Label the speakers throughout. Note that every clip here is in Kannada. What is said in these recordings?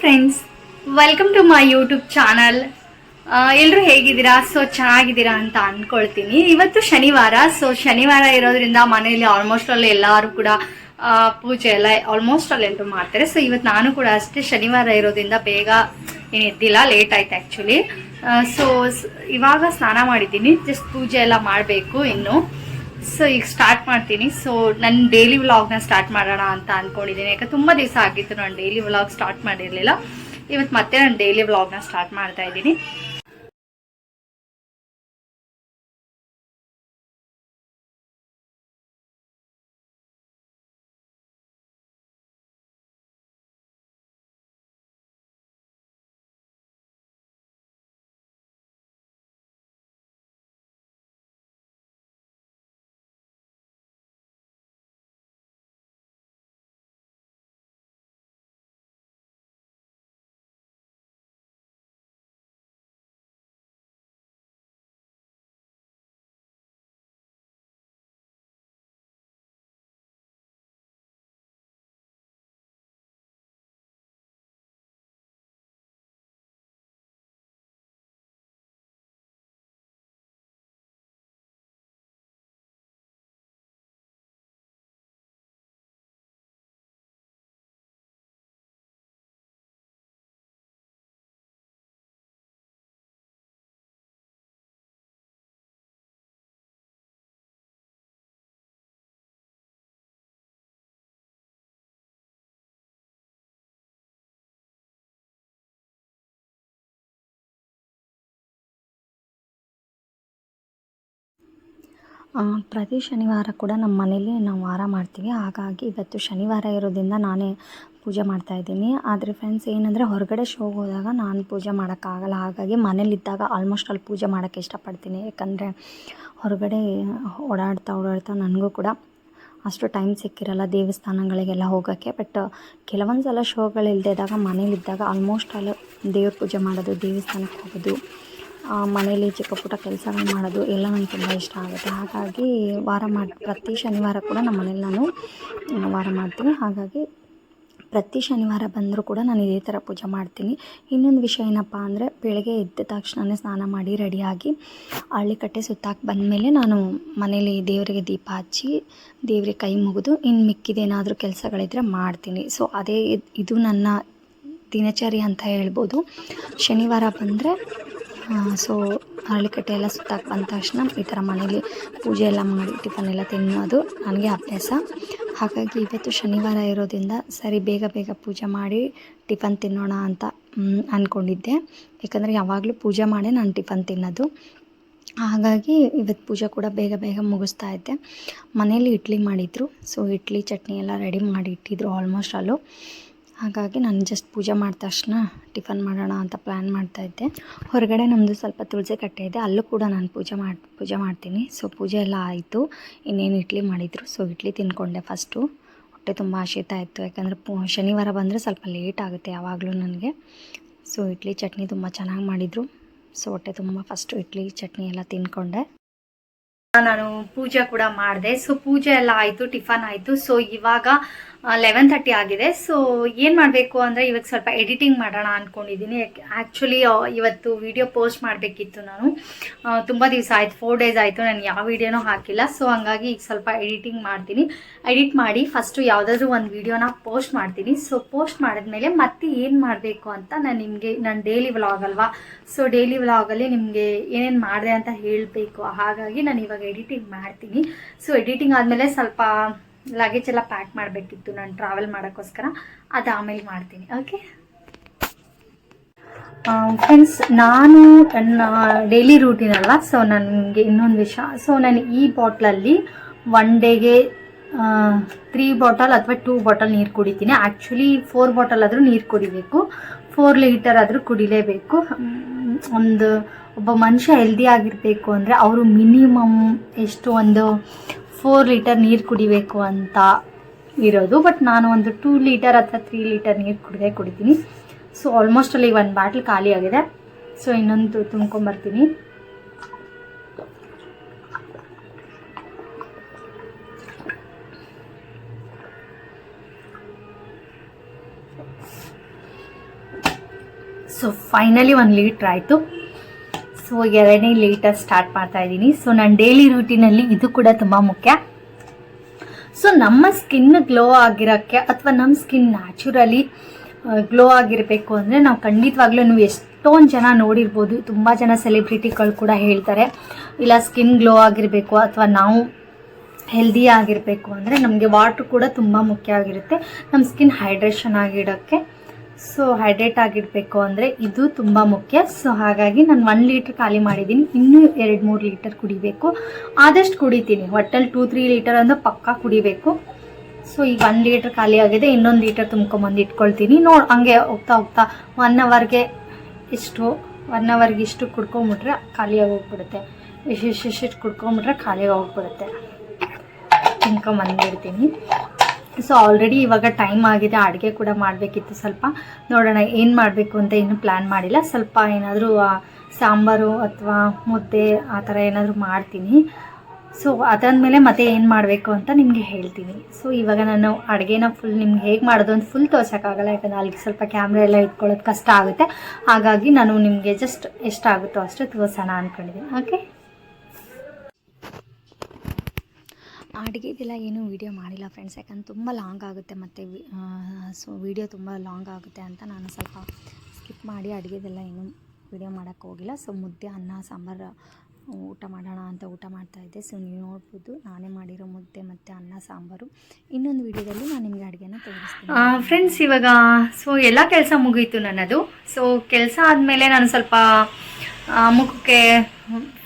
Speaker 1: Friends welcome to my YouTube channel ಎಲ್ಲರೂ ಹೇಗಿದ್ದೀರಾ? ಸೊ ಚೆನ್ನಾಗಿದ್ದೀರಾ ಅಂತ ಅಂದ್ಕೊಳ್ತೀನಿ ಇವತ್ತು ಶನಿವಾರ. ಸೊ ಶನಿವಾರ ಇರೋದ್ರಿಂದ ಮನೆಯಲ್ಲಿ ಆಲ್ಮೋಸ್ಟ್ ಅಲ್ಲಿ ಎಲ್ಲರೂ ಕೂಡ ಪೂಜೆ ಎಲ್ಲ ಆಲ್ಮೋಸ್ಟ್ ಅಲ್ಲಿ ಎಲ್ಲರೂ ಮಾಡ್ತಾರೆ. ಸೊ ಇವತ್ತು ನಾನು ಕೂಡ ಅಷ್ಟೇ ಶನಿವಾರ ಇರೋದ್ರಿಂದ ಬೇಗ ಏನಿದ್ದಿಲ್ಲ ಲೇಟ್ ಆಯ್ತು ಆ್ಯಕ್ಚುಲಿ ಸೊ, ಇವಾಗ ಸ್ನಾನ ಮಾಡಿದ್ದೀನಿ. ಜಸ್ಟ್ ಪೂಜೆ ಎಲ್ಲ ಮಾಡಬೇಕು ಇನ್ನು. ಸೊ ಈಗ ಸ್ಟಾರ್ಟ್ ಮಾಡ್ತೀನಿ. ಸೊ ನನ್ನ ಡೈಲಿ ವ್ಲಾಗ್ನ ಸ್ಟಾರ್ಟ್ ಮಾಡೋಣ ಅಂತ ಅನ್ಕೊಂಡಿದ್ದೀನಿ ಯಾಕೆ ತುಂಬ ದಿವಸ ಆಗಿತ್ತು ನಾನು ಡೈಲಿ ವ್ಲಾಗ್ ಸ್ಟಾರ್ಟ್ ಮಾಡಿರಲಿಲ್ಲ. ಇವತ್ತು ಮತ್ತೆ ನಾನು ಡೈಲಿ ವ್ಲಾಗ್ನ ಸ್ಟಾರ್ಟ್ ಮಾಡ್ತಾ ಇದ್ದೀನಿ.
Speaker 2: ಪ್ರತಿ ಶನಿವಾರ ಕೂಡ ನಮ್ಮ ಮನೇಲಿ ನಾವು ವಾರ ಮಾಡ್ತೀವಿ. ಹಾಗಾಗಿ ಇವತ್ತು ಶನಿವಾರ ಇರೋದ್ರಿಂದ ನಾನೇ ಪೂಜೆ ಮಾಡ್ತಾ ಇದ್ದೀನಿ. ಆದರೆ ಫ್ರೆಂಡ್ಸ್ ಏನಂದರೆ ಹೊರಗಡೆ ಶೋಗೆ ಹೋದಾಗ ನಾನು ಪೂಜೆ ಮಾಡೋಕ್ಕಾಗಲ್ಲ. ಹಾಗಾಗಿ ಮನೇಲಿದ್ದಾಗ ಆಲ್ಮೋಸ್ಟ್ ಅಲ್ಲಿ ಪೂಜೆ ಮಾಡೋಕ್ಕೆ ಇಷ್ಟಪಡ್ತೀನಿ. ಯಾಕಂದರೆ ಹೊರಗಡೆ ಓಡಾಡ್ತಾ ಓಡಾಡ್ತಾ ನನಗೂ ಕೂಡ ಅಷ್ಟು ಟೈಮ್ ಸಿಕ್ಕಿರಲ್ಲ ದೇವಸ್ಥಾನಗಳಿಗೆಲ್ಲ ಹೋಗೋಕ್ಕೆ. ಬಟ್ ಕೆಲವೊಂದು ಸಲ ಶೋಗಳಿಲ್ಲದೆ ಇದ್ದಾಗ ಮನೇಲಿದ್ದಾಗ ಆಲ್ಮೋಸ್ಟ್ ಅಲ್ಲಿ ದೇವ್ರ ಪೂಜೆ ಮಾಡೋದು, ದೇವಸ್ಥಾನಕ್ಕೆ ಹೋಗೋದು ಮನೇಲಿ ಚಿಕ್ಕ ಪುಟ್ಟ ಕೆಲಸಗಳು ಮಾಡೋದು ಎಲ್ಲ ನನಗೆ ತುಂಬ ಇಷ್ಟ ಆಗುತ್ತೆ. ಹಾಗಾಗಿ ವಾರ ಮಾಡಿ, ಪ್ರತಿ ಶನಿವಾರ ಕೂಡ ನಮ್ಮ ಮನೇಲಿ ನಾನು ವಾರ ಮಾಡ್ತೀನಿ. ಹಾಗಾಗಿ ಪ್ರತಿ ಶನಿವಾರ ಬಂದರೂ ಕೂಡ ನಾನು ಇದೇ ಥರ ಪೂಜೆ ಮಾಡ್ತೀನಿ. ಇನ್ನೊಂದು ವಿಷಯ ಏನಪ್ಪ ಅಂದರೆ ಬೆಳಗ್ಗೆ ಎದ್ದ ತಕ್ಷಣವೇ ಸ್ನಾನ ಮಾಡಿ ರೆಡಿಯಾಗಿ ಹಳ್ಳಿಕಟ್ಟೆ ಸುತ್ತಾಕಿ ಬಂದಮೇಲೆ ನಾನು ಮನೇಲಿ ದೇವರಿಗೆ ದೀಪ ಹಚ್ಚಿ ದೇವರಿಗೆ ಕೈ ಮುಗಿದು ಇನ್ನು ಮಿಕ್ಕಿದೇನಾದರೂ ಕೆಲಸಗಳಿದ್ರೆ ಮಾಡ್ತೀನಿ. ಸೊ ಅದೇ ಇದ್- ಇದು ನನ್ನ ದಿನಚರಿ ಅಂತ ಹೇಳ್ಬೋದು. ಶನಿವಾರ ಬಂದರೆ ಸೊ ಹಳ್ಳಿಕಟ್ಟೆ ಎಲ್ಲ ಸುತ್ತಾಕಿ ಬಂದ ತಕ್ಷಣ ಈ ಥರ ಮನೇಲಿ ಪೂಜೆ ಎಲ್ಲ ಮಾಡಿ, ಟಿಫನ್ ಎಲ್ಲ ತಿನ್ನೋದು ನನಗೆ ಅಭ್ಯಾಸ. ಹಾಗಾಗಿ ಇವತ್ತು ಶನಿವಾರ ಇರೋದ್ರಿಂದ ಸರಿ, ಬೇಗ ಬೇಗ ಪೂಜೆ ಮಾಡಿ ಟಿಫನ್ ತಿನ್ನೋಣ ಅಂತ ಅಂದ್ಕೊಂಡಿದ್ದೆ ಯಾಕಂದರೆ ಯಾವಾಗಲೂ ಪೂಜೆ ಮಾಡೇ ನಾನು ಟಿಫನ್ ತಿನ್ನೋದು. ಹಾಗಾಗಿ ಇವತ್ತು ಪೂಜೆ ಕೂಡ ಬೇಗ ಬೇಗ ಮುಗಿಸ್ತಾ ಇದ್ದೆ. ಮನೇಲಿ ಇಡ್ಲಿ ಮಾಡಿದರು. ಸೊ ಇಡ್ಲಿ ಚಟ್ನಿ ಎಲ್ಲ ರೆಡಿ ಮಾಡಿ ಇಟ್ಟಿದ್ರು ಆಲ್ಮೋಸ್ಟ್ ಅಲ್ಲೂ. ಹಾಗಾಗಿ ನಾನು ಜಸ್ಟ್ ಪೂಜೆ ಮಾಡಿದ ತಕ್ಷಣ ಟಿಫನ್ ಮಾಡೋಣ ಅಂತ ಪ್ಲ್ಯಾನ್ ಮಾಡ್ತಾ ಇದ್ದೆ. ಹೊರಗಡೆ ನಮ್ಮದು ಸ್ವಲ್ಪ ತುಳಸಿ ಕಟ್ಟೆ ಇದೆ. ಅಲ್ಲೂ ಕೂಡ ನಾನು ಪೂಜೆ ಮಾಡಿ, ಪೂಜೆ ಮಾಡ್ತೀನಿ. ಸೊ ಪೂಜೆ ಎಲ್ಲ ಆಯಿತು. ಇನ್ನೇನು ಇಡ್ಲಿ ಮಾಡಿದರು. ಸೊ ಇಡ್ಲಿ ತಿನ್ಕೊಂಡೆ ಫಸ್ಟು ಹೊಟ್ಟೆ ತುಂಬ ಶೀತ ಇತ್ತು. ಯಾಕಂದರೆ ಶನಿವಾರ ಬಂದರೆ ಸ್ವಲ್ಪ ಲೇಟ್ ಆಗುತ್ತೆ ಯಾವಾಗಲೂ ನನಗೆ. ಸೊ ಇಡ್ಲಿ ಚಟ್ನಿ ತುಂಬ ಚೆನ್ನಾಗಿ ಮಾಡಿದರು. ಸೊ ಹೊಟ್ಟೆ ತುಂಬ ಫಸ್ಟು ಇಡ್ಲಿ ಚಟ್ನಿ ಎಲ್ಲ ತಿನ್ಕೊಂಡೆ
Speaker 1: ನಾನು ಪೂಜೆ ಕೂಡ ಮಾಡಿದೆ. ಸೊ ಪೂಜೆ ಎಲ್ಲ ಆಯಿತು, ಟಿಫನ್ ಆಯಿತು. ಸೊ ಇವಾಗ ಲೆವೆನ್ ತರ್ಟಿ ಆಗಿದೆ. ಸೊ ಏನು ಮಾಡಬೇಕು ಅಂದರೆ ಇವಾಗ ಸ್ವಲ್ಪ ಎಡಿಟಿಂಗ್ ಮಾಡೋಣ ಅಂದ್ಕೊಂಡಿದ್ದೀನಿ ಆ್ಯಕ್ಚುಲಿ ಇವತ್ತು ವಿಡಿಯೋ ಪೋಸ್ಟ್ ಮಾಡಬೇಕಿತ್ತು ನಾನು. ತುಂಬ ದಿವಸ ಆಯಿತು. ಫೋರ್ ಡೇಸ್ ಆಯಿತು. ನಾನು ಯಾವ ವಿಡಿಯೋನೂ ಹಾಕಿಲ್ಲ. ಸೊ ಹಂಗಾಗಿ ಈಗ ಸ್ವಲ್ಪ ಎಡಿಟಿಂಗ್ ಮಾಡ್ತೀನಿ. ಎಡಿಟ್ ಮಾಡಿ ಫಸ್ಟು ಯಾವುದಾದ್ರೂ ಒಂದು ವಿಡಿಯೋನ ಪೋಸ್ಟ್ ಮಾಡ್ತೀನಿ. ಸೊ ಪೋಸ್ಟ್ ಮಾಡಿದ್ಮೇಲೆ ಮತ್ತೆ ಏನು ಮಾಡಬೇಕು ಅಂತ ನಾನು ನಿಮಗೆ, ನಾನು ಡೈಲಿ ವ್ಲಾಗ್ ಅಲ್ವಾ? ಸೊ ಡೈಲಿ ವ್ಲಾಗಲ್ಲಿ ನಿಮಗೆ ಏನೇನು ಮಾಡಿದೆ ಅಂತ ಹೇಳಬೇಕು. ಹಾಗಾಗಿ ನಾನು ಇವಾಗ ಎಡಿಟಿಂಗ್ ಮಾಡ್ತೀನಿ. ಸೊ ಎಡಿಟಿಂಗ್ ಆದಮೇಲೆ ಸ್ವಲ್ಪ ಲಗೇಜ್ ಎಲ್ಲ ಪ್ಯಾಕ್ ಮಾಡಬೇಕಿತ್ತು ನಾನು ಟ್ರಾವೆಲ್ ಮಾಡೋಕ್ಕೋಸ್ಕರ. ಅದು ಆಮೇಲೆ ಮಾಡ್ತೀನಿ ಓಕೆ ಫ್ರೆಂಡ್ಸ್ ನಾನು ನನ್ನ ಡೈಲಿ ರೂಟೀನ್ ಅಲ್ಲ ಸೊ ನನಗೆ ಇನ್ನೊಂದು ವಿಷಯ. ಸೊ ನಾನು ಈ ಬಾಟ್ಲಲ್ಲಿ ಒನ್ ಡೇಗೆ ತ್ರೀ ಬಾಟಲ್ ಅಥವಾ ಟೂ ಬಾಟಲ್ ನೀರು ಕುಡಿತೀನಿ. ಆ್ಯಕ್ಚುಲಿ ಫೋರ್ ಬಾಟಲ್ ಆದರೂ ನೀರು ಕುಡಿಬೇಕು. ಫೋರ್ ಲೀಟರ್ ಆದರೂ ಕುಡಿಲೇಬೇಕು. ಒಂದು ಒಬ್ಬ ಮನುಷ್ಯ ಹೆಲ್ದಿ ಆಗಿರಬೇಕು ಅಂದರೆ, ಅವರು ಮಿನಿಮಮ್ ಎಷ್ಟು ಒಂದು ಫೋರ್ ಲೀಟರ್ ನೀರು ಕುಡಿಬೇಕು ಅಂತ ಇರೋದು ಬಟ್ ನಾನು ಒಂದು ಟೂ ಲೀಟರ್ ಅಥವಾ ತ್ರೀ ಲೀಟರ್ ನೀರು ಕುಡಿದೇ ಕುಡಿತೀನಿ. ಸೊ ಆಲ್ಮೋಸ್ಟ್ ಅಲ್ಲಿ ಒಂದು ಬಾಟ್ಲ್ ಖಾಲಿ ಆಗಿದೆ. ಸೊ ಇನ್ನೊಂದು ತುಂಬ್ಕೊಂಬರ್ತೀನಿ. ಸೊ ಫೈನಲಿ ಒಂದು ಲೀಟ್ರ್ ಆಯಿತು. ಸೊ ಎರಡನೇ ಲೀಟರ್ ಸ್ಟಾರ್ಟ್ ಮಾಡ್ತಾ ಇದ್ದೀನಿ. ಸೊ ನನ್ನ ಡೈಲಿ ರೂಟೀನಲ್ಲಿ ಇದು ಕೂಡ ತುಂಬ ಮುಖ್ಯ. ಸೊ ನಮ್ಮ ಸ್ಕಿನ್ ಗ್ಲೋ ಆಗಿರೋಕ್ಕೆ ಅಥವಾ ನಮ್ಮ ಸ್ಕಿನ್ ನ್ಯಾಚುರಲಿ ಗ್ಲೋ ಆಗಿರಬೇಕು ಅಂದರೆ ನಾವು ಖಂಡಿತವಾಗ್ಲೂ ನೀವು ಎಷ್ಟೊಂದು ಜನ ನೋಡಿರ್ಬೋದು, ತುಂಬ ಜನ ಸೆಲೆಬ್ರಿಟಿಗಳು ಕೂಡ ಹೇಳ್ತಾರೆ, ಇಲ್ಲ ಸ್ಕಿನ್ ಗ್ಲೋ ಆಗಿರಬೇಕು ಅಥವಾ ನಾವು ಹೆಲ್ದಿ ಆಗಿರಬೇಕು ಅಂದರೆ ನಮಗೆ ವಾಟ್ರ್ ಕೂಡ ತುಂಬ ಮುಖ್ಯ ಆಗಿರುತ್ತೆ. ನಮ್ಮ ಸ್ಕಿನ್ ಹೈಡ್ರೇಷನ್ ಆಗಿಡೋಕ್ಕೆ ಸೊ ಹೈಡ್ರೇಟ್ ಆಗಿರಬೇಕು ಅಂದರೆ ಇದು ತುಂಬ ಮುಖ್ಯ. ಸೊ ಹಾಗಾಗಿ ನಾನು ಒನ್ ಲೀಟ್ರ್ ಖಾಲಿ ಮಾಡಿದ್ದೀನಿ ಇನ್ನೂ ಎರಡು ಮೂರು ಲೀಟರ್ ಕುಡಿಬೇಕು. ಆದಷ್ಟು ಕುಡಿತೀನಿ. ಒಟ್ಟಲ್ಲಿ ಟೂ ತ್ರೀ ಲೀಟರ್ ಅಂದರೆ ಪಕ್ಕಾ ಕುಡಿಬೇಕು. ಸೊ ಈಗ ಒನ್ ಲೀಟ್ರ್ ಖಾಲಿ ಆಗಿದೆ. ಇನ್ನೊಂದು ಲೀಟರ್ ತುಂಬ್ಕೊಂಬಂದು ಇಟ್ಕೊಳ್ತೀನಿ. ನೋಡಿ, ಹಂಗೆ ಹೋಗ್ತಾ ಹೋಗ್ತಾ ಒನ್ ಅವರ್ಗೆ ಇಷ್ಟು ಒನ್ ಅವರ್ಗೆ ಇಷ್ಟು ಕುಡ್ಕೊಂಬಿಟ್ರೆ ಖಾಲಿಯಾಗಿ ಹೋಗ್ಬಿಡುತ್ತೆ ಇಷ್ಟು ಇಷ್ಟು ಕುಡ್ಕೊಂಬಿಟ್ರೆ ಖಾಲಿಯಾಗಿ ಹೋಗ್ಬಿಡುತ್ತೆ ತಿನ್ಕೊಂಬಂದಿರ್ತೀನಿ. ಸೊ ಆಲ್ರೆಡಿ ಇವಾಗ ಟೈಮ್ ಆಗಿದೆ, ಅಡುಗೆ ಕೂಡ ಮಾಡಬೇಕಿತ್ತು ಸ್ವಲ್ಪ. ನೋಡೋಣ ಏನು ಮಾಡಬೇಕು ಅಂತ ಇನ್ನೂ ಪ್ಲ್ಯಾನ್ ಮಾಡಿಲ್ಲ. ಸ್ವಲ್ಪ ಏನಾದರೂ ಸಾಂಬಾರು ಅಥವಾ ಮುದ್ದೆ ಆ ಥರ ಏನಾದರೂ ಮಾಡ್ತೀನಿ. ಸೊ ಅದಾದಮೇಲೆ ಮತ್ತೆ ಏನು ಮಾಡಬೇಕು ಅಂತ ನಿಮಗೆ ಹೇಳ್ತೀನಿ. ಸೊ ಇವಾಗ ನಾನು ಅಡುಗೆನ ಫುಲ್ ನಿಮ್ಗೆ ಹೇಗೆ ಮಾಡೋದು ಅಂತ ಫುಲ್ ತೋರ್ಸೋಕ್ಕಾಗಲ್ಲ. ಯಾಕಂದರೆ ಅಲ್ಲಿಗೆ ಸ್ವಲ್ಪ ಕ್ಯಾಮ್ರಾ ಎಲ್ಲ ಇಟ್ಕೊಳ್ಳೋದು ಕಷ್ಟ ಆಗುತ್ತೆ. ಹಾಗಾಗಿ ನಾನು ನಿಮಗೆ ಜಸ್ಟ್ ಎಷ್ಟಾಗುತ್ತೋ ಅಷ್ಟು ತೋರ್ಸೋಣ ಅಂದ್ಕೊಂಡಿದ್ದೀನಿ ಓಕೆ
Speaker 2: ಅಡುಗೆದೆಲ್ಲ ಏನೂ ವೀಡಿಯೋ ಮಾಡಿಲ್ಲ ಫ್ರೆಂಡ್ಸ್, ಯಾಕಂದ್ರೆ ತುಂಬ ಲಾಂಗ್ ಆಗುತ್ತೆ ಮತ್ತು ಸೊ ವೀಡಿಯೋ ತುಂಬ ಲಾಂಗ್ ಆಗುತ್ತೆ ಅಂತ ನಾನು ಸ್ವಲ್ಪ ಸ್ಕಿಪ್ ಮಾಡಿ ಅಡುಗೆದೆಲ್ಲ ಏನೂ ವೀಡಿಯೋ ಮಾಡೋಕ್ಕೆ ಹೋಗಿಲ್ಲ. ಸೊ ಮುದ್ದೆ, ಅನ್ನ, ಸಾಂಬಾರು, ಊಟ ಮಾಡೋಣ ಅಂತ ಊಟ ಮಾಡ್ತಾಯಿದ್ದೆ ಸೊ ನೀವು ನೋಡ್ಬೋದು, ನಾನೇ ಮಾಡಿರೋ ಮುದ್ದೆ ಮತ್ತು ಅನ್ನ, ಸಾಂಬಾರು. ಇನ್ನೊಂದು ವೀಡಿಯೋದಲ್ಲಿ ನಾನು ನಿಮಗೆ ಅಡುಗೆನ ತೋರಿಸ್ತೀನಿ.
Speaker 1: ಫ್ರೆಂಡ್ಸ್ ಇವಾಗ, ಸೊ ಎಲ್ಲ ಕೆಲಸ ಮುಗೀತು ನನ್ನದು. ಸೊ ಕೆಲಸ ಆದಮೇಲೆ ನಾನು ಸ್ವಲ್ಪ ಮುಖಕ್ಕೆ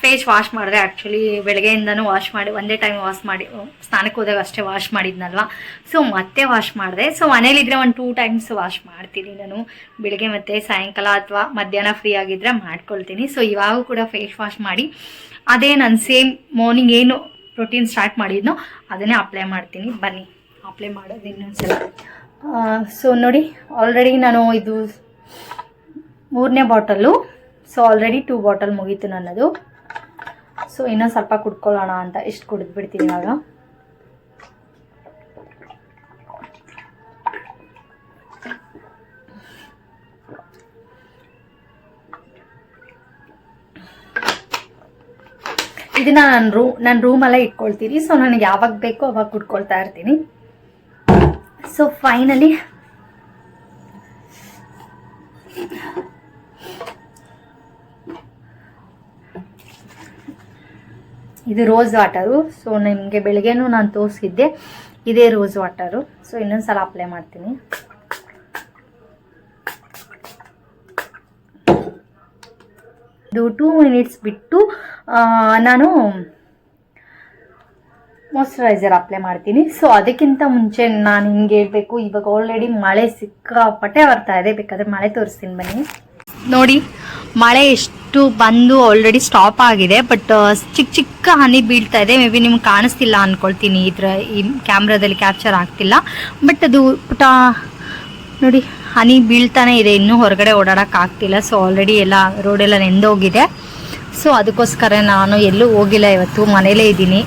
Speaker 1: ಫೇಸ್ ವಾಶ್ ಮಾಡಿದ್ರೆ ಆ್ಯಕ್ಚುಲಿ ಬೆಳಗ್ಗೆಯಿಂದನೂ ವಾಶ್ ಮಾಡಿ, ಒಂದೇ ಟೈಮ್ ವಾಶ್ ಮಾಡಿ, ಸ್ನಾನಕ್ಕೆ ಹೋದಾಗ ಅಷ್ಟೇ ವಾಶ್ ಮಾಡಿದ್ನಲ್ವ? ಸೊ ಮತ್ತೆ ವಾಶ್ ಮಾಡಿದೆ. ಸೊ ಮನೇಲಿದ್ರೆ ಒಂದು ಟೂ ಟೈಮ್ಸ್ ವಾಶ್ ಮಾಡ್ತೀನಿ ನಾನು. ಬೆಳಗ್ಗೆ ಮತ್ತು ಸಾಯಂಕಾಲ ಅಥವಾ ಮಧ್ಯಾಹ್ನ ಫ್ರೀ ಆಗಿದ್ದರೆ ಮಾಡ್ಕೊಳ್ತೀನಿ. ಸೊ ಇವಾಗ ಕೂಡ ಫೇಸ್ ವಾಶ್ ಮಾಡಿ, ಅದೇ ನಾನು ಸೇಮ್ ಮಾರ್ನಿಂಗ್ ಏನು ಪ್ರೋಟೀನ್ ಸ್ಟಾರ್ಟ್ ಮಾಡಿದ್ನೋ, ಅದನ್ನೇ ಅಪ್ಲೈ ಮಾಡ್ತೀನಿ. ಬನ್ನಿ ಅಪ್ಲೈ ಮಾಡೋದು ಇನ್ನೊಂದ್ಸಲ. ಸೊ ನೋಡಿ ಆಲ್ರೆಡಿ ನಾನು ಇದು ಮೂರನೇ bottle so already two bottle ಮುಗೀತು ನನ್ನದು. ಸೊ ಇನ್ನೊಂದು ಸ್ವಲ್ಪ ಕುಡ್ಕೊಳ್ಳೋಣ ಅಂತ ಇಷ್ಟು ಕುಡಿದು ಬಿಡ್ತೀನಿ ಇವಾಗ. ಇದನ್ನ ನಾನು ರೂ ನನ್ನ ರೂಮಲ್ಲೇ ಇಟ್ಕೊಳ್ತೀನಿ. ಸೊ ನನಗೆ ಯಾವಾಗ ಬೇಕೋ ಅವಾಗ ಕುಡ್ಕೊಳ್ತಾ ಇರ್ತೀನಿ. ಸೊ ಫೈನಲಿ ಇದು ರೋಸ್ ವಾಟರು. ಸೊ ನಿಮಗೆ ಬೆಳಗ್ಗೆನೂ ನಾನು ತೋರಿಸಿದ್ದೆ. ಇದೇ ರೋಸ್ ವಾಟರು. ಸೊ ಇನ್ನೊಂದು ಸಲ ಅಪ್ಲೈ ಮಾಡ್ತೀನಿ. ಇದು ಟೂ ಮಿನಿಟ್ಸ್ ಬಿಟ್ಟು ನಾನು ಮಾಯ್ಶ್ಚರೈಸರ್ ಅಪ್ಲೈ ಮಾಡ್ತೀನಿ. ಸೊ ಅದಕ್ಕಿಂತ ಮುಂಚೆ ನಾನು ಹಿಂಗೆ ಹೇಳ್ಬೇಕು. ಇವಾಗ ಆಲ್ರೆಡಿ ಮಳೆ ಸಿಕ್ಕಾಪಟ್ಟೆ ಬರ್ತಾ ಇದೆ. ಬೇಕಾದರೆ ಮಳೆ ತೋರಿಸ್ತೀನಿ ಬನ್ನಿ. ನೋಡಿ, ಮಳೆ ಎಷ್ಟು ಬಂದು ಆಲ್ರೆಡಿ ಸ್ಟಾಪ್ ಆಗಿದೆ ಬಟ್ ಚಿಕ್ಕ ಚಿಕ್ಕ ಹನಿ ಬೀಳ್ತಾ ಇದೆ. ಮೇ ಬಿ ನಿಮ್ಗೆ ಕಾಣಿಸ್ತಿಲ್ಲ ಅನ್ಕೊಳ್ತೀನಿ ಇದರ ಈ ಕ್ಯಾಮ್ರಾದಲ್ಲಿ ಕ್ಯಾಪ್ಚರ್ ಆಗ್ತಿಲ್ಲ. ಬಟ್ ಅದು ಪುಟ, ನೋಡಿ, ಹನಿ ಬೀಳ್ತಾನೆ ಇದೆ. ಇನ್ನೂ ಹೊರಗಡೆ ಓಡಾಡೋಕ್ಕಾಗ್ತಿಲ್ಲ ಸೊ ಆಲ್ರೆಡಿ ಎಲ್ಲ ರೋಡೆಲ್ಲ ನೆಂದೋಗಿದೆ ಸೊ ಅದಕ್ಕೋಸ್ಕರ ನಾನು ಎಲ್ಲೂ ಹೋಗಿಲ್ಲ ಇವತ್ತು. ಮನೇಲೇ ಇದ್ದೀನಿ.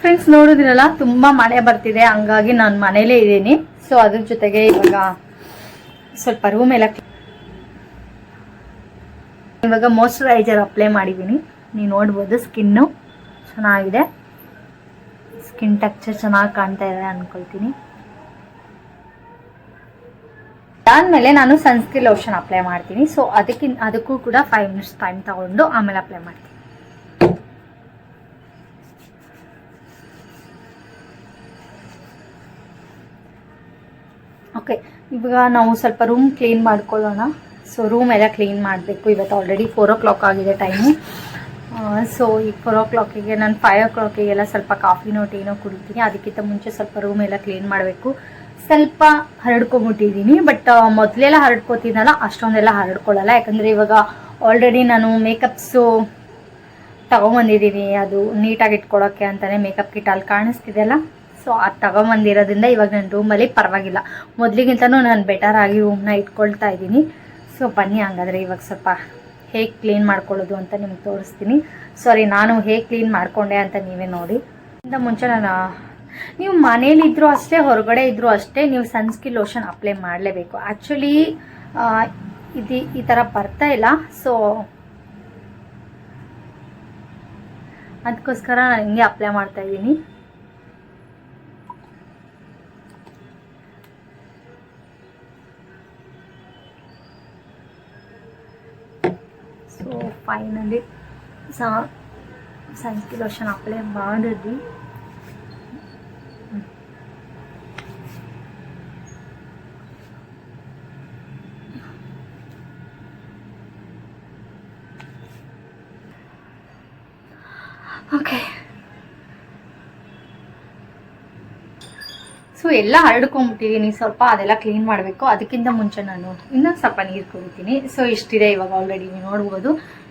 Speaker 1: ಫ್ರೆಂಡ್ಸ್ ನೋಡಿದ್ರಲ್ಲ, ತುಂಬ ಮಳೆ ಬರ್ತಿದೆ. ಹಂಗಾಗಿ ನಾನು ಮನೇಲೇ ಇದ್ದೀನಿ. ಸೊ ಅದ್ರ ಜೊತೆಗೆ ಇವಾಗ ಸ್ವಲ್ಪ ರೂಮ್ ಎಲ್ಲ ಇವಾಗ ಮಾಯ್ಶ್ಚರೈಸರ್ ಅಪ್ಲೈ ಮಾಡಿದ್ದೀನಿ. ನೀವು ನೋಡ್ಬೋದು ಸ್ಕಿನ್ನು ಚೆನ್ನಾಗಿದೆ. ಸ್ಕಿನ್ ಟೆಕ್ಚರ್ ಚೆನ್ನಾಗಿ ಕಾಣ್ತಾ ಇದೆ ಅನ್ಕೊಳ್ತೀನಿ. ಅದಾದ್ಮೇಲೆ ನಾನು ಸನ್ಸ್ಕ್ರೀನ್ ಲೋಷನ್ ಅಪ್ಲೈ ಮಾಡ್ತೀನಿ. ಸೊ ಅದಕ್ಕಿಂತ ಅದಕ್ಕೂ ಕೂಡ ಫೈವ್ ಮಿನಿಟ್ಸ್ ಟೈಮ್ ತಗೊಂಡು ಆಮೇಲೆ ಅಪ್ಲೈ ಮಾಡ್ತೀನಿ. ಓಕೆ ಇವಾಗ ನಾವು ಸ್ವಲ್ಪ ರೂಮ್ ಕ್ಲೀನ್ ಮಾಡ್ಕೊಳ್ಳೋಣ. ಸೊ ರೂಮ್ ಎಲ್ಲ ಕ್ಲೀನ್ ಮಾಡಬೇಕು. ಇವತ್ತು ಆಲ್ರೆಡಿ ಫೋರ್ ಓ ಕ್ಲಾಕ್ ಆಗಿದೆ ಟೈಮು ಸೊ ಈಗ ಫೋರ್ ಓ ಕ್ಲಾಕಿಗೆ ನಾನು ಫೈವ್ ಓ ಕ್ಲಾಕಿಗೆಲ್ಲ ಸ್ವಲ್ಪ ಕಾಫಿನೋ ಟೀನೋ ಕುಡಿತೀನಿ. ಅದಕ್ಕಿಂತ ಮುಂಚೆ ಸ್ವಲ್ಪ ರೂಮ್ ಎಲ್ಲ ಕ್ಲೀನ್ ಮಾಡಬೇಕು. ಸ್ವಲ್ಪ ಹರಡ್ಕೊಂಬಿಟ್ಟಿದ್ದೀನಿ ಬಟ್ ಮೊದಲೆಲ್ಲ ಹರಡ್ಕೋತಿದ್ನಲ್ಲ, ಅಷ್ಟೊಂದೆಲ್ಲ ಹರಡ್ಕೊಳ್ಳಲ್ಲ. ಯಾಕಂದರೆ ಇವಾಗ ಆಲ್ರೆಡಿ ನಾನು ಮೇಕಪ್ಸು ತಗೊಂಬಂದಿದ್ದೀನಿ. ಅದು ನೀಟಾಗಿ ಇಟ್ಕೊಳ್ಳೋಕ್ಕೆ ಅಂತಲೇ ಮೇಕಪ್ ಕಿಟ್ ಅಲ್ಲಿ ಕಾಣಿಸ್ತಿದೆಯಲ್ಲ ಸೊ ಅದು ತಗೊಂಬಂದಿರೋದ್ರಿಂದ ಇವಾಗ ನನ್ನ ರೂಮಲ್ಲಿ ಪರವಾಗಿಲ್ಲ. ಮೊದಲಿಗಿಂತಲೂ ನಾನು ಬೆಟರ್ ಆಗಿ ರೂಮ್ನ ಇಟ್ಕೊಳ್ತಾ ಇದ್ದೀನಿ. ಸೊ ಬನ್ನಿ, ಹಂಗಾದ್ರೆ ಇವಾಗ ಸ್ವಲ್ಪ ಹೇಗೆ ಕ್ಲೀನ್ ಮಾಡ್ಕೊಳ್ಳೋದು ಅಂತ ನಿಮ್ಗೆ ತೋರಿಸ್ತೀನಿ. ಸಾರಿ ನಾನು ಹೇಗೆ ಕ್ಲೀನ್ ಮಾಡಿಕೊಂಡೆ ಅಂತ ನೀವೇ ನೋಡಿ. ಇಂದ ಮುಂಚೆ ನಾನು, ನೀವು ಮನೇಲಿದ್ದರೂ ಅಷ್ಟೇ, ಹೊರಗಡೆ ಇದ್ದರೂ ಅಷ್ಟೇ ನೀವು ಸನ್ಸ್ಕಿನ್ ಲೋಷನ್ ಅಪ್ಲೈ ಮಾಡಲೇಬೇಕು. ಆ್ಯಕ್ಚುಲಿ ಇದು ಈ ಥರ ಬರ್ತಾ ಇಲ್ಲ. ಸೊ ಅದಕ್ಕೋಸ್ಕರ ನಾನು ಹಿಂಗೆ ಅಪ್ಲೈ ಮಾಡ್ತಾ ಫೈನಲಿ ಸನ್ಸ್ಕ್ರೀನ್ ಲೋಷನ್ ಅಪ್ಲೈ ಮಾಡಿದ್ವಿ. ಓಕೆ. ಸೊ ಎಲ್ಲ ಹರಡ್ಕೊಂಡ್ಬಿಟ್ಟಿದ್ದೀನಿ ಸ್ವಲ್ಪ ಅದೆಲ್ಲ ಕ್ಲೀನ್ ಮಾಡಬೇಕು. ಅದಕ್ಕಿಂತ ಮುಂಚೆ ನಾನು ಇನ್ನೊಂದು ಸ್ವಲ್ಪ ನೀರು ಕುಡಿತೀನಿ. ಸೊ ಇಷ್ಟಿದೆ ಇವಾಗ ಆಲ್ರೆಡಿ ನೀವು ನೋಡ್ಬೋದು.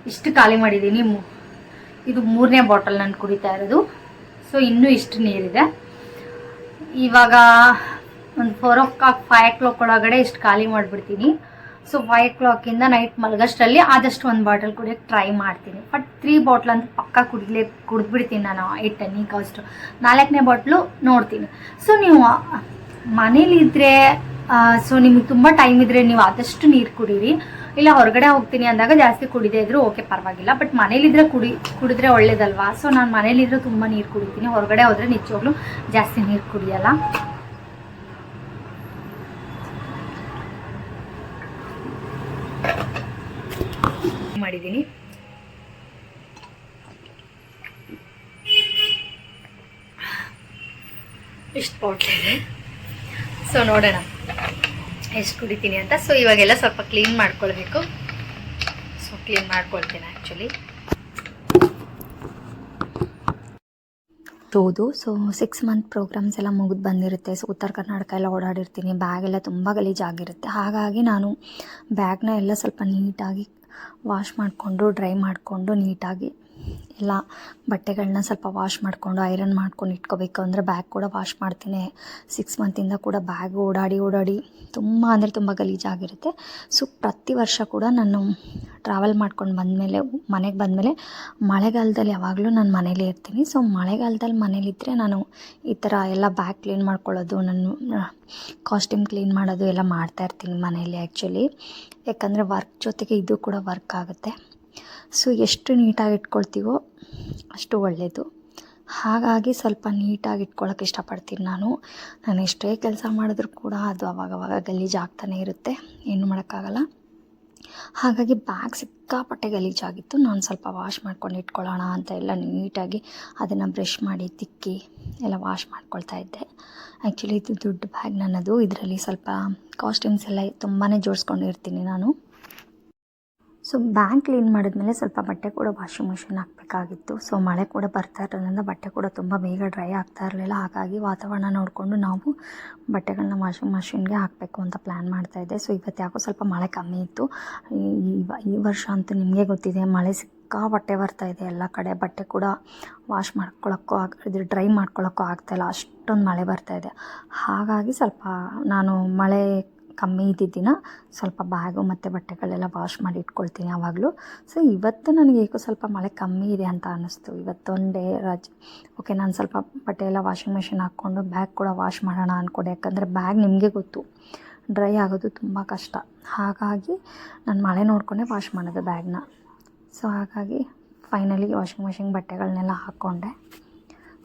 Speaker 1: ಇಷ್ಟು ಖಾಲಿ ಮಾಡಿದ್ದೀನಿ. ಇದು ಮೂರನೇ ಬಾಟಲ್ ನಾನು ಕುಡಿತಾ ಇರೋದು. ಸೊ ಇನ್ನೂ ಇಷ್ಟು ನೀರಿದೆ. ಇವಾಗ ಒಂದು four o'clock five o'clock ಒಳಗಡೆ ಇಷ್ಟು ಖಾಲಿ ಮಾಡಿಬಿಡ್ತೀನಿ. ಸೊ ಫೈವ್ ಓ ಕ್ಲಾಕಿಂದ ನೈಟ್ ಮಲಗಷ್ಟರಲ್ಲಿ ಆದಷ್ಟು ಒಂದು ಬಾಟಲ್ ಕುಡಿಯೋಕ್ಕೆ ಟ್ರೈ ಮಾಡ್ತೀನಿ. ಬಟ್ ತ್ರೀ ಬಾಟ್ಲ್ ಅಂತ ಪಕ್ಕ ಕುಡಿಲೇ, ಕುಡಿದ್ಬಿಡ್ತೀನಿ ನಾನು ಏಟ್ ಟೆನ್ನಿಗೆ ಅಷ್ಟು ನಾಲ್ಕನೇ ಬಾಟ್ಲು ನೋಡ್ತೀನಿ. ಸೊ ನೀವು ಮನೇಲಿದ್ದರೆ ಸೊ ನಿಮಗೆ ತುಂಬ ಟೈಮ್ ಇದ್ದರೆ ನೀವು ಆದಷ್ಟು ನೀರು ಕುಡೀರಿ. ಇಲ್ಲ, ಹೊರಗಡೆ ಹೋಗ್ತೀನಿ ಅಂದಾಗ ಜಾಸ್ತಿ ಕುಡಿದೇ ಇದ್ರು ಓಕೆ ಪರವಾಗಿಲ್ಲ. ಬಟ್ ಮನೇಲಿದ್ರೆ ಕುಡಿ, ಕುಡಿದ್ರೆ ಒಳ್ಳೇದಲ್ವಾ? ಸೊ ನಾನು ಮನೇಲಿದ್ರೆ ತುಂಬ ನೀರು ಕುಡಿತೀನಿ. ಹೊರಗಡೆ ಹೋದರೆ ನಿಜವಾಗ್ಲೂ ಜಾಸ್ತಿ ನೀರು ಕುಡಿಯಲ್ಲ. ಮಾಡಿದ್ದೀನಿ ಇಷ್ಟು ಸೊ ನೋಡೋಣ. ಎಷ್ಟು ಕುಡಿತೀನಿ ಅಂತ. ಸೊ ಇವಾಗೆಲ್ಲ ಸ್ವಲ್ಪ ಕ್ಲೀನ್ ಮಾಡ್ಕೊಳ್ಬೇಕು. ಸೊ ಕ್ಲೀನ್ ಮಾಡ್ಕೊಳ್ತೀನಿ actually
Speaker 2: ತೋದು so six month programmes ಎಲ್ಲ ಮುಗಿದು ಬಂದಿರುತ್ತೆ. ಸೊ ಉತ್ತರ ಕರ್ನಾಟಕ ಎಲ್ಲ ಓಡಾಡಿರ್ತೀನಿ. ಬ್ಯಾಗ್ ಎಲ್ಲ ತುಂಬ ಗಲೀಜಾಗಿರುತ್ತೆ ಹಾಗಾಗಿ ನಾನು ಬ್ಯಾಗ್ನ ಎಲ್ಲ ಸ್ವಲ್ಪ ನೀಟಾಗಿ ವಾಶ್ ಮಾಡಿಕೊಂಡು ಡ್ರೈ ಮಾಡಿಕೊಂಡು, ನೀಟಾಗಿ ಎಲ್ಲ ಬಟ್ಟೆಗಳನ್ನ ಸ್ವಲ್ಪ ವಾಶ್ ಮಾಡಿಕೊಂಡು ಐರನ್ ಮಾಡ್ಕೊಂಡು ಇಟ್ಕೋಬೇಕು ಅಂದರೆ ಬ್ಯಾಗ್ ಕೂಡ ವಾಶ್ ಮಾಡ್ತೀನಿ. ಸಿಕ್ಸ್ ಮಂತಿಂದ ಕೂಡ ಬ್ಯಾಗ್ ಓಡಾಡಿ ಓಡಾಡಿ ತುಂಬ ಅಂದರೆ ತುಂಬ ಗಲೀಜಾಗಿರುತ್ತೆ. ಸೊ ಪ್ರತಿ ವರ್ಷ ಕೂಡ ನಾನು ಟ್ರಾವೆಲ್ ಮಾಡ್ಕೊಂಡು ಬಂದಮೇಲೆ, ಮನೆಗೆ ಬಂದಮೇಲೆ ಮಳೆಗಾಲದಲ್ಲಿ ಯಾವಾಗಲೂ ನಾನು ಮನೇಲೇ ಇರ್ತೀನಿ. ಸೊ ಮಳೆಗಾಲದಲ್ಲಿ ಮನೇಲಿದ್ದರೆ ನಾನು ಈ ಥರ ಎಲ್ಲ ಬ್ಯಾಗ್ ಕ್ಲೀನ್ ಮಾಡ್ಕೊಳ್ಳೋದು, ನಾನು ಕಾಸ್ಟ್ಯೂಮ್ ಕ್ಲೀನ್ ಮಾಡೋದು ಎಲ್ಲ ಮಾಡ್ತಾ ಇರ್ತೀನಿ ಮನೇಲಿ ಆ್ಯಕ್ಚುಲಿ ಯಾಕಂದರೆ ವರ್ಕ್ ಜೊತೆಗೆ ಇದು ಕೂಡ ವರ್ಕ್ ಆಗುತ್ತೆ. ಸೊ ಎಷ್ಟು ನೀಟಾಗಿ ಇಟ್ಕೊಳ್ತೀವೋ ಅಷ್ಟು ಒಳ್ಳೆಯದು ಹಾಗಾಗಿ ಸ್ವಲ್ಪ ನೀಟಾಗಿ ಇಟ್ಕೊಳ್ಳೋಕೆ ಇಷ್ಟಪಡ್ತೀನಿ ನಾನು. ನಾನು ಎಷ್ಟೇ ಕೆಲಸ ಮಾಡಿದ್ರೂ ಕೂಡ ಅದು ಅವಾಗವಾಗ ಗಲೀಜಾಗ್ತಾನೆ ಇರುತ್ತೆ. ಏನು ಮಾಡೋಕ್ಕಾಗಲ್ಲ. ಹಾಗಾಗಿ ಬ್ಯಾಗ್ ಸಿಕ್ಕಾಪಟ್ಟೆ ಗಲೀಜಾಗಿತ್ತು ನಾನು ಸ್ವಲ್ಪ ವಾಶ್ ಮಾಡ್ಕೊಂಡು ಇಟ್ಕೊಳ್ಳೋಣ ಅಂತ ಎಲ್ಲ ನೀಟಾಗಿ ಅದನ್ನು ಬ್ರಷ್ ಮಾಡಿ, ತಿಕ್ಕಿ ಎಲ್ಲ ವಾಶ್ ಮಾಡ್ಕೊಳ್ತಾ ಇದ್ದೆ. ಆ್ಯಕ್ಚುಲಿ ಇದು ದೊಡ್ಡ ಬ್ಯಾಗ್ ನನ್ನದು. ಇದರಲ್ಲಿ ಸ್ವಲ್ಪ ಕಾಸ್ಟ್ಯೂಮ್ಸ್ ಎಲ್ಲ ತುಂಬಾ ಜೋಡಿಸ್ಕೊಂಡಿರ್ತೀನಿ ನಾನು. ಸೊ ಬ್ಯಾಂಕ್ ಕ್ಲೀನ್ ಮಾಡಿದ್ಮೇಲೆ ಸ್ವಲ್ಪ ಬಟ್ಟೆ ಕೂಡ ವಾಷಿಂಗ್ ಮಿಷಿನ್ ಹಾಕಬೇಕಾಗಿತ್ತು. ಸೊ ಮಳೆ ಕೂಡ ಬರ್ತಾ ಇರೋದ್ರಿಂದ ಬಟ್ಟೆ ಕೂಡ ತುಂಬ ಬೇಗ ಡ್ರೈ ಆಗ್ತಾ ಇರಲಿಲ್ಲ. ಹಾಗಾಗಿ ವಾತಾವರಣ ನೋಡಿಕೊಂಡು ನಾವು ಬಟ್ಟೆಗಳನ್ನ ವಾಷಿಂಗ್ ಮಷಿನ್ಗೆ ಹಾಕಬೇಕು ಅಂತ ಪ್ಲ್ಯಾನ್ ಮಾಡ್ತಾಯಿದ್ದೆ ಸೊ ಇವತ್ತು ಯಾಕೋ ಸ್ವಲ್ಪ ಮಳೆ ಕಮ್ಮಿ ಇತ್ತು. ಈ ವರ್ಷ ಅಂತೂ ನಿಮಗೆ ಗೊತ್ತಿದೆ, ಮಳೆ ಸಿಕ್ಕಾಪಟ್ಟೆ ಬರ್ತಾ ಇದೆ. ಎಲ್ಲ ಕಡೆ ಬಟ್ಟೆ ಕೂಡ ವಾಶ್ ಮಾಡ್ಕೊಳ್ಳೋಕ್ಕೂ ಆಗ, ಇದು ಡ್ರೈ ಮಾಡ್ಕೊಳ್ಳೋಕ್ಕೂ ಆಗ್ತಾಯಿಲ್ಲ ಅಷ್ಟೊಂದು ಮಳೆ ಬರ್ತಾ ಇದೆ. ಹಾಗಾಗಿ ಸ್ವಲ್ಪ ನಾನು ಮಳೆ ಕಮ್ಮಿ ಇದ್ದಿದ್ದಿನ ಸ್ವಲ್ಪ ಬ್ಯಾಗು ಮತ್ತು ಬಟ್ಟೆಗಳೆಲ್ಲ ವಾಶ್ ಮಾಡಿ ಇಟ್ಕೊಳ್ತೀನಿ ಯಾವಾಗಲೂ. ಸೊ ಇವತ್ತು ನನಗೆ ಏಕೋ ಸ್ವಲ್ಪ ಮಳೆ ಕಮ್ಮಿ ಇದೆ ಅಂತ ಅನ್ನಿಸ್ತು. ಇವತ್ತೊಂದು ರಜೆ. ಓಕೆ ನಾನು ಸ್ವಲ್ಪ ಬಟ್ಟೆ ಎಲ್ಲ ವಾಷಿಂಗ್ ಮೆಷಿನ್ ಹಾಕ್ಕೊಂಡು ಬ್ಯಾಗ್ ಕೂಡ ವಾಶ್ ಮಾಡೋಣ ಅಂದ್ಕೊಂಡೆ ಯಾಕಂದರೆ ಬ್ಯಾಗ್ ನಿಮಗೆ ಗೊತ್ತು. ಡ್ರೈ ಆಗೋದು ತುಂಬ ಕಷ್ಟ. ಹಾಗಾಗಿ ನಾನು ಮಳೆ ನೋಡಿಕೊಂಡೆ ವಾಶ್ ಮಾಡೋದು ಬ್ಯಾಗ್ನ ಸೊ ಹಾಗಾಗಿ ಫೈನಲಿ ವಾಷಿಂಗ್ ಮೆಷಿನ್ ಬಟ್ಟೆಗಳನ್ನೆಲ್ಲ ಹಾಕ್ಕೊಂಡೆ.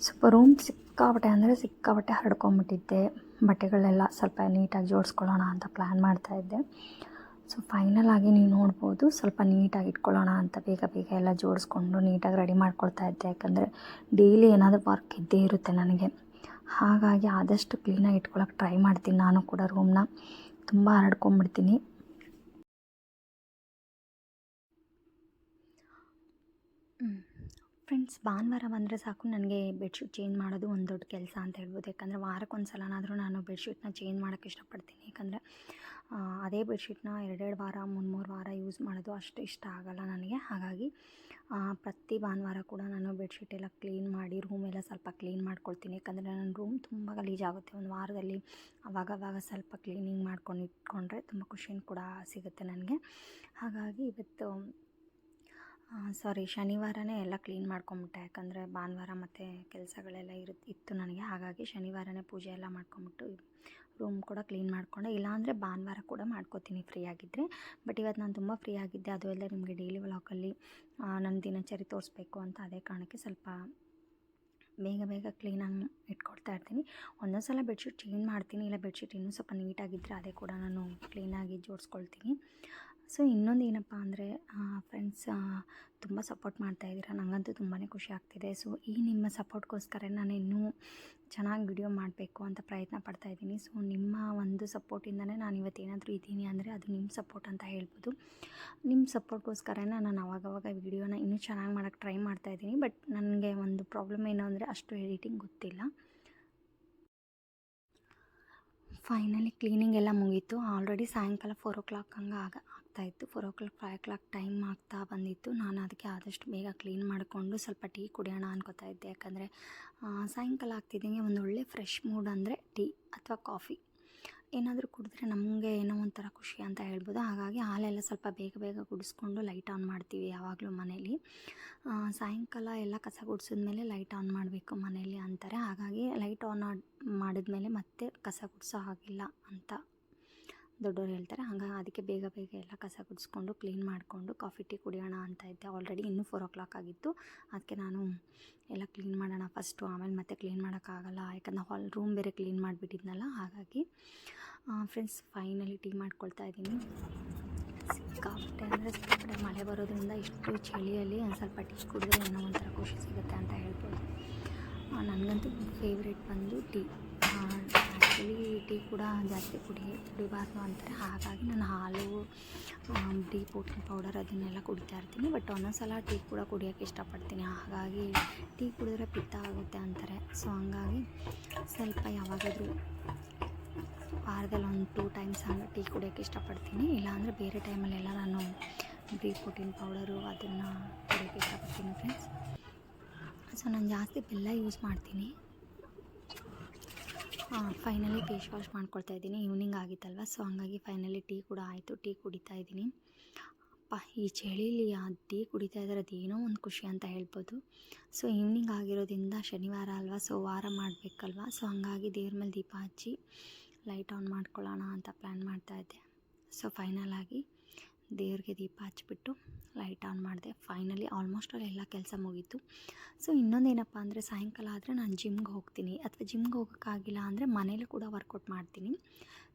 Speaker 2: ಸ್ವಲ್ಪ ರೂಮ್ ಸಿಕ್ಕಾಬಟ್ಟೆ ಅಂದರೆ ಸಿಕ್ಕಾಬಟ್ಟೆ ಹರಡ್ಕೊಂಬಿಟ್ಟಿದ್ದೆ. ಬಟ್ಟೆಗಳೆಲ್ಲ ಸ್ವಲ್ಪ ನೀಟಾಗಿ ಜೋಡಿಸ್ಕೊಳ್ಳೋಣ ಅಂತ ಪ್ಲ್ಯಾನ್ ಮಾಡ್ತಾಯಿದ್ದೆ ಸೊ ಫೈನಲ್ ಆಗಿ ನೀವು ನೋಡ್ಬೋದು ಸ್ವಲ್ಪ ನೀಟಾಗಿ ಇಟ್ಕೊಳ್ಳೋಣ ಅಂತ ಬೇಗ ಬೇಗ ಎಲ್ಲ ಜೋಡಿಸ್ಕೊಂಡು ನೀಟಾಗಿ ರೆಡಿ ಮಾಡ್ಕೊಳ್ತಾ ಇದ್ದೆ. ಯಾಕಂದರೆ ಡೈಲಿ ಏನಾದರೂ ವರ್ಕ್ ಇದ್ದೇ ಇರುತ್ತೆ ನನಗೆ. ಹಾಗಾಗಿ ಆದಷ್ಟು ಕ್ಲೀನಾಗಿ ಇಟ್ಕೊಳ್ಳೋಕೆ ಟ್ರೈ ಮಾಡ್ತೀನಿ ನಾನು ಕೂಡ ರೂಮ್ನ ತುಂಬ ಹರಡ್ಕೊಂಬಿಡ್ತೀನಿ. ಫ್ರೆಂಡ್ಸ್ ಭಾನುವಾರ ಬಂದರೆ ಸಾಕು. ನನಗೆ ಬೆಡ್ಶೀಟ್ ಚೇಂಜ್ ಮಾಡೋದು ಒಂದು ದೊಡ್ಡ ಕೆಲಸ ಅಂತ ಹೇಳ್ಬೋದು. ಯಾಕಂದರೆ ವಾರಕ್ಕೊಂದು ಸಲನಾದರೂ ನಾನು ಬೆಡ್ಶೀಟ್ನ ಚೇಂಜ್ ಮಾಡೋಕ್ಕೆ ಇಷ್ಟಪಡ್ತೀನಿ. ಯಾಕಂದರೆ ಅದೇ ಬೆಡ್ಶೀಟ್ನ ಎರಡೆರಡು ವಾರ ಮೂರು ಮೂರು ವಾರ ಯೂಸ್ ಮಾಡೋದು ಅಷ್ಟು ಇಷ್ಟ ಆಗೋಲ್ಲ ನನಗೆ. ಹಾಗಾಗಿ ಪ್ರತಿ ಭಾನುವಾರ ಕೂಡ ನಾನು ಬೆಡ್ಶೀಟ್ ಎಲ್ಲ ಕ್ಲೀನ್ ಮಾಡಿ ರೂಮ್ ಎಲ್ಲ ಸ್ವಲ್ಪ ಕ್ಲೀನ್ ಮಾಡ್ಕೊಳ್ತೀನಿ. ಯಾಕಂದರೆ ನನ್ನ ರೂಮ್ ತುಂಬ ಗಲೀಜಾಗುತ್ತೆ ಒಂದು ವಾರದಲ್ಲಿ ಅವಾಗವಾಗ ಸ್ವಲ್ಪ ಕ್ಲೀನಿಂಗ್ ಮಾಡ್ಕೊಂಡು ಇಟ್ಕೊಂಡ್ರೆ ತುಂಬ ಖುಷಿನೂ ಕೂಡ ಸಿಗುತ್ತೆ ನನಗೆ. ಹಾಗಾಗಿ ಇವತ್ತು ಸಾರಿ ಶನಿವಾರನೇ ಎಲ್ಲ ಕ್ಲೀನ್ ಮಾಡ್ಕೊಂಬಿಟ್ಟೆ. ಯಾಕಂದರೆ ಭಾನುವಾರ ಮತ್ತು ಕೆಲಸಗಳೆಲ್ಲ ಇರುತ್ತೆ ಇತ್ತು ನನಗೆ. ಹಾಗಾಗಿ ಶನಿವಾರನೇ ಪೂಜೆ ಎಲ್ಲ ಮಾಡ್ಕೊಂಬಿಟ್ಟು ರೂಮ್ ಕೂಡ ಕ್ಲೀನ್ ಮಾಡಿಕೊಂಡೆ. ಇಲ್ಲಾಂದರೆ ಭಾನುವಾರ ಕೂಡ ಮಾಡ್ಕೋತೀನಿ ಫ್ರೀ ಆಗಿದ್ದರೆ ಬಟ್ ಇವತ್ತು ನಾನು ತುಂಬ ಫ್ರೀ ಆಗಿದ್ದೆ. ಅದು ಎಲ್ಲ ನಿಮಗೆ ಡೈಲಿ ವ್ಲಾಕಲ್ಲಿ ನನ್ನ ದಿನಚರಿ ತೋರಿಸ್ಬೇಕು ಅಂತ ಅದೇ ಕಾರಣಕ್ಕೆ ಸ್ವಲ್ಪ ಬೇಗ ಬೇಗ ಕ್ಲೀನಾಗಿ ಇಟ್ಕೊಡ್ತಾ ಇರ್ತೀನಿ. ಒಂದೊಂದು ಸಲ ಬೆಡ್ಶೀಟ್ ಚೇಂಜ್ ಮಾಡ್ತೀನಿ. ಇಲ್ಲ ಬೆಡ್ಶೀಟ್ ಇನ್ನೂ ಸ್ವಲ್ಪ ನೀಟಾಗಿದ್ದರೆ ಅದೇ ಕೂಡ ನಾನು ಕ್ಲೀನಾಗಿ ಜೋಡಿಸ್ಕೊಳ್ತೀನಿ. ಸೊ ಇನ್ನೊಂದು ಏನಪ್ಪ ಅಂದರೆ ಫ್ರೆಂಡ್ಸ್ ತುಂಬ ಸಪೋರ್ಟ್ ಮಾಡ್ತಾ ಇದ್ದೀರಾ. ನನಗಂತೂ ತುಂಬಾ ಖುಷಿ ಆಗ್ತಿದೆ. ಸೊ ಈ ನಿಮ್ಮ ಸಪೋರ್ಟ್ಗೋಸ್ಕರ ನಾನು ಇನ್ನೂ ಚೆನ್ನಾಗಿ ವಿಡಿಯೋ ಮಾಡಬೇಕು ಅಂತ ಪ್ರಯತ್ನ ಪಡ್ತಾ ಇದ್ದೀನಿ. ಸೊ ನಿಮ್ಮ ಒಂದು ಸಪೋರ್ಟಿಂದನೇ ನಾನು ಇವತ್ತೇನಾದರೂ ಇದ್ದೀನಿ ಅಂದರೆ ಅದು ನಿಮ್ಮ ಸಪೋರ್ಟ್ ಅಂತ ಹೇಳ್ಬೋದು. ನಿಮ್ಮ ಸಪೋರ್ಟ್ಗೋಸ್ಕರನೇ ನಾನು ಅವಾಗವಾಗ ವಿಡಿಯೋನ ಇನ್ನೂ ಚೆನ್ನಾಗಿ ಮಾಡೋಕ್ಕೆ ಟ್ರೈ ಮಾಡ್ತಾ ಇದ್ದೀನಿ. ಬಟ್ ನನಗೆ ಒಂದು ಪ್ರಾಬ್ಲಮ್ ಏನು ಅಂದರೆ ಅಷ್ಟು ಎಡಿಟಿಂಗ್ ಗೊತ್ತಿಲ್ಲ. ಫೈನಲಿ ಕ್ಲೀನಿಂಗ್ ಎಲ್ಲ ಮುಗೀತು. ಆಲ್ರೆಡಿ ಸಾಯಂಕಾಲ ಫೋರ್ ಓ ಕ್ಲಾಕ್ ಹಂಗೆ ಆಗ ಆಗ್ತಾಯಿತ್ತು four o'clock five o'clock time ಆಗ್ತಾ ಬಂದಿತ್ತು. ನಾನು ಅದಕ್ಕೆ ಆದಷ್ಟು ಬೇಗ ಕ್ಲೀನ್ ಮಾಡಿಕೊಂಡು ಸ್ವಲ್ಪ ಟೀ ಕುಡಿಯೋಣ ಅನ್ಕೋತಾ ಇದ್ದೆ. ಯಾಕಂದರೆ ಸಾಯಂಕಾಲ ಆಗ್ತಿದ್ದಂಗೆ ಒಂದು ಒಳ್ಳೆ ಫ್ರೆಶ್ ಮೂಡ್ ಅಂದರೆ ಟೀ ಅಥವಾ ಕಾಫಿ ಏನಾದರೂ ಕುಡಿದ್ರೆ ನಮಗೆ ಏನೋ ಒಂಥರ ಖುಷಿ ಅಂತ ಹೇಳ್ಬೋದು. ಹಾಗಾಗಿ ಹಾಲೆಲ್ಲ ಸ್ವಲ್ಪ ಬೇಗ ಬೇಗ ಗುಡಿಸ್ಕೊಂಡು ಲೈಟ್ ಆನ್ ಮಾಡ್ತೀವಿ ಯಾವಾಗಲೂ ಮನೇಲಿ. ಸಾಯಂಕಾಲ ಎಲ್ಲ ಕಸ ಗುಡಿಸಿದ್ಮೇಲೆ ಲೈಟ್ ಆನ್ ಮಾಡಬೇಕು ಮನೇಲಿ ಅಂತಾರೆ. ಹಾಗಾಗಿ ಲೈಟ್ ಆನ್ ಮಾಡಿದ್ಮೇಲೆ ಮತ್ತೆ ಕಸ ಗುಡಿಸೋ ಹಾಗಿಲ್ಲ ಅಂತ ದೊಡ್ಡವ್ರು ಹೇಳ್ತಾರೆ, ಹಂಗೆ, ಅದಕ್ಕೆ ಬೇಗ ಬೇಗ ಎಲ್ಲ ಕಸ ಗುಡಿಸ್ಕೊಂಡು ಕ್ಲೀನ್ ಮಾಡಿಕೊಂಡು ಕಾಫಿ ಟೀ ಕುಡಿಯೋಣ ಅಂತ ಇದ್ದೆ. ಆಲ್ರೆಡಿ ಇನ್ನೂ ಫೋರ್ ಓ ಕ್ಲಾಕ್ ಆಗಿತ್ತು. ಅದಕ್ಕೆ ನಾನು ಎಲ್ಲ ಕ್ಲೀನ್ ಮಾಡೋಣ ಫಸ್ಟು ಆಮೇಲೆ ಮತ್ತೆ ಕ್ಲೀನ್ ಮಾಡೋಕ್ಕಾಗಲ್ಲ. ಯಾಕಂದ್ರೆ ಹಾಲ್ ರೂಮ್ ಬೇರೆ ಕ್ಲೀನ್ ಮಾಡಿಬಿಟ್ಟಿದ್ನಲ್ಲ, ಹಾಗಾಗಿ ಫ್ರೆಂಡ್ಸ್ ಫೈನಲಿ ಟೀ ಮಾಡ್ಕೊಳ್ತಾ ಇದ್ದೀನಿ. ಸಿಕ್ಕಾಪಟ್ಟೆ ಅಂದರೆ ಸಿಕ್ಕಾಪಟ್ಟೆ ಮಳೆ ಬರೋದ್ರಿಂದ ಇಷ್ಟು ಚಳಿಯಲ್ಲಿ ಒಂದು ಸ್ವಲ್ಪ ಟೀ ಕುಡಿದ್ರೆ ಏನೋ ಒಂಥರ ಖುಷಿ ಸಿಗುತ್ತೆ ಅಂತ ಹೇಳ್ಬೋದು. ನನಗಂತೂ ಫೇವ್ರೇಟ್ ಬಂದು ಟೀ ಆ್ಯಕ್ಚುಲಿ ಟೀ ಕೂಡ ಜಾಸ್ತಿ ಕುಡಿ, ಕುಡಿಬಾರ್ದು ಅಂತಾರೆ. ಹಾಗಾಗಿ ನಾನು ಹಾಲು ಟೀ ಪ್ರೋಟೀನ್ ಪೌಡರ್ ಅದನ್ನೆಲ್ಲ ಕುಡಿತಾ ಇರ್ತೀನಿ. ಬಟ್ ಒಂದೊಂದು ಸಲ ಟೀ ಕೂಡ ಕುಡಿಯೋಕ್ಕೆ ಇಷ್ಟಪಡ್ತೀನಿ. ಹಾಗಾಗಿ ಟೀ ಕುಡಿದ್ರೆ ಪಿತ್ತ ಆಗುತ್ತೆ ಅಂತಾರೆ. ಸೊ ಹಂಗಾಗಿ ಸ್ವಲ್ಪ ಯಾವಾಗಾದರೂ ವಾರದಲ್ಲಿ ಒಂದು ಟೂ ಟೈಮ್ಸ್ ಹಂಗೆ ಟೀ ಕುಡಿಯೋಕ್ಕೆ ಇಷ್ಟಪಡ್ತೀನಿ. ಇಲ್ಲಾಂದರೆ ಬೇರೆ ಟೈಮಲ್ಲೆಲ್ಲ ನಾನು ಟೀ ಪ್ರೋಟೀನ್ ಪೌಡರು ಅದನ್ನು ಕುಡಿಯೋಕ್ಕೆ ಇಷ್ಟಪಡ್ತೀನಿ ಫ್ರೆಂಡ್ಸ್ ಸೊ ನಾನು ಜಾಸ್ತಿ ಬೆಲ್ಲ ಯೂಸ್ ಮಾಡ್ತೀನಿ. ಫೈನಲಿ ಫೇಸ್ ವಾಶ್ ಮಾಡ್ಕೊಳ್ತಾ ಇದ್ದೀನಿ. ಈವ್ನಿಂಗ್ ಆಗಿತ್ತಲ್ವ ಸೊ ಹಂಗಾಗಿ ಫೈನಲಿ ಟೀ ಕೂಡ ಆಯಿತು. ಟೀ ಕುಡಿತಾ ಇದ್ದೀನಿ. ಅಪ್ಪ, ಈ ಚಳಿಲಿ ಆ ಟೀ ಕುಡಿತಾ ಇದ್ದಾರೆ, ಅದೇನೋ ಒಂದು ಖುಷಿ ಅಂತ ಹೇಳ್ಬೋದು. ಸೊ ಈವ್ನಿಂಗ್ ಆಗಿರೋದ್ರಿಂದ ಶನಿವಾರ ಅಲ್ವಾ ಸೊ ವಾರ ಮಾಡಬೇಕಲ್ವ? ಸೊ ಹಂಗಾಗಿ ದೇವ್ರ ಮೇಲೆ ದೀಪ ಹಚ್ಚಿ ಲೈಟ್ ಆನ್ ಮಾಡ್ಕೊಳ್ಳೋಣ ಅಂತ ಪ್ಲ್ಯಾನ್ ಮಾಡ್ತಾಯಿದ್ದೆ ಸೊ ಫೈನಲ್ ಆಗಿ ದೇವ್ರಿಗೆ ದೀಪ ಹಚ್ಬಿಟ್ಟು ಲೈಟ್ ಆನ್ ಮಾಡಿದೆ. ಫೈನಲಿ ಆಲ್ಮೋಸ್ಟ್ ಅಲ್ಲಿ ಎಲ್ಲ ಕೆಲಸ ಮುಗೀತು. ಸೊ ಇನ್ನೊಂದೇನಪ್ಪ ಅಂದರೆ ಸಾಯಂಕಾಲ ಆದರೆ ನಾನು ಜಿಮ್ಗೆ ಹೋಗ್ತೀನಿ. ಅಥವಾ ಜಿಮ್ಗೆ ಹೋಗೋಕ್ಕಾಗಿಲ್ಲ ಅಂದರೆ ಮನೇಲಿ ಕೂಡ ವರ್ಕೌಟ್ ಮಾಡ್ತೀನಿ.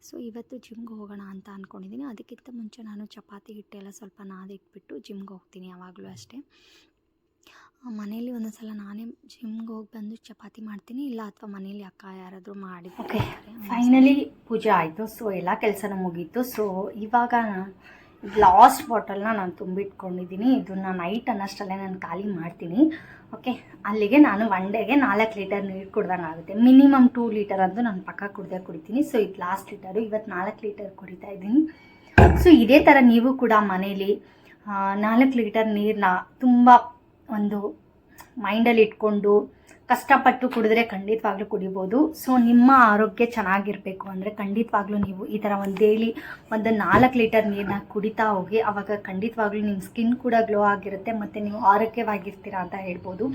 Speaker 2: ಸೊ ಇವತ್ತು ಜಿಮ್ಗೆ ಹೋಗೋಣ ಅಂತ ಅಂದ್ಕೊಂಡಿದ್ದೀನಿ ಅದಕ್ಕಿಂತ ಮುಂಚೆ ನಾನು ಚಪಾತಿ ಹಿಟ್ಟೆಲ್ಲ ಸ್ವಲ್ಪ ನಾದಿಟ್ಬಿಟ್ಟು ಜಿಮ್ಗೆ ಹೋಗ್ತೀನಿ ಯಾವಾಗಲೂ ಅಷ್ಟೇ. ಮನೇಲಿ ಒಂದೊಂದು ಸಲ ನಾನೇ ಜಿಮ್ಗೆ ಹೋಗಿ ಬಂದು ಚಪಾತಿ ಮಾಡ್ತೀನಿ. ಇಲ್ಲ ಅಥವಾ ಮನೇಲಿ ಅಕ್ಕ ಯಾರಾದರೂ ಮಾಡಿ
Speaker 1: ಫೈನಲಿ ಪೂಜೆ ಆಯಿತು. ಸೊ ಎಲ್ಲ ಕೆಲಸನೂ ಮುಗೀತು. ಸೊ ಇವಾಗ ಲಾಸ್ಟ್ ಬಾಟಲ್ನ ನಾನು ತುಂಬಿಟ್ಕೊಂಡಿದ್ದೀನಿ. ಇದನ್ನ ನೈಟ್ ಅನ್ನಷ್ಟಲ್ಲೇ ನಾನು ಖಾಲಿ ಮಾಡ್ತೀನಿ. ಓಕೆ ಅಲ್ಲಿಗೆ ನಾನು ಒನ್ ಡೇಗೆ ನಾಲ್ಕು ಲೀಟರ್ ನೀರು ಕುಡ್ದಂಗೆ ಆಗುತ್ತೆ. ಮಿನಿಮಮ್ ಟೂ ಲೀಟರ್ ಅಂತೂ ನಾನು ಪಕ್ಕ ಕುಡ್ದೆ ಕುಡಿತೀನಿ. ಸೊ ಇದು ಲಾಸ್ಟ್ ಲೀಟರು ಇವತ್ತು ನಾಲ್ಕು ಲೀಟರ್ ಕುಡಿತಾ ಇದ್ದೀನಿ. ಸೊ ಇದೇ ಥರ ನೀವು ಕೂಡ ಮನೇಲಿ ನಾಲ್ಕು ಲೀಟರ್ ನೀರನ್ನ ತುಂಬ ಒಂದು ಮೈಂಡಲ್ಲಿ ಇಟ್ಕೊಂಡು ಕಷ್ಟಪಟ್ಟು ಕುಡಿದ್ರೆ ಖಂಡಿತವಾಗ್ಲೂ ಕುಡಿಬೋದು. ಸೊ ನಿಮ್ಮ ಆರೋಗ್ಯ ಚೆನ್ನಾಗಿರಬೇಕು ಅಂದರೆ ಖಂಡಿತವಾಗ್ಲೂ ನೀವು ಈ ಥರ ಒಂದು ಡೈಲಿ ಒಂದು ನಾಲ್ಕು ಲೀಟರ್ ನೀರನ್ನ ಕುಡಿತಾ ಹೋಗಿ ಆವಾಗ ಖಂಡಿತವಾಗ್ಲೂ ನಿಮ್ಮ ಸ್ಕಿನ್ ಕೂಡ ಗ್ಲೋ ಆಗಿರುತ್ತೆ ಮತ್ತು ನೀವು ಆರೋಗ್ಯವಾಗಿರ್ತೀರ ಅಂತ ಹೇಳ್ಬೋದು.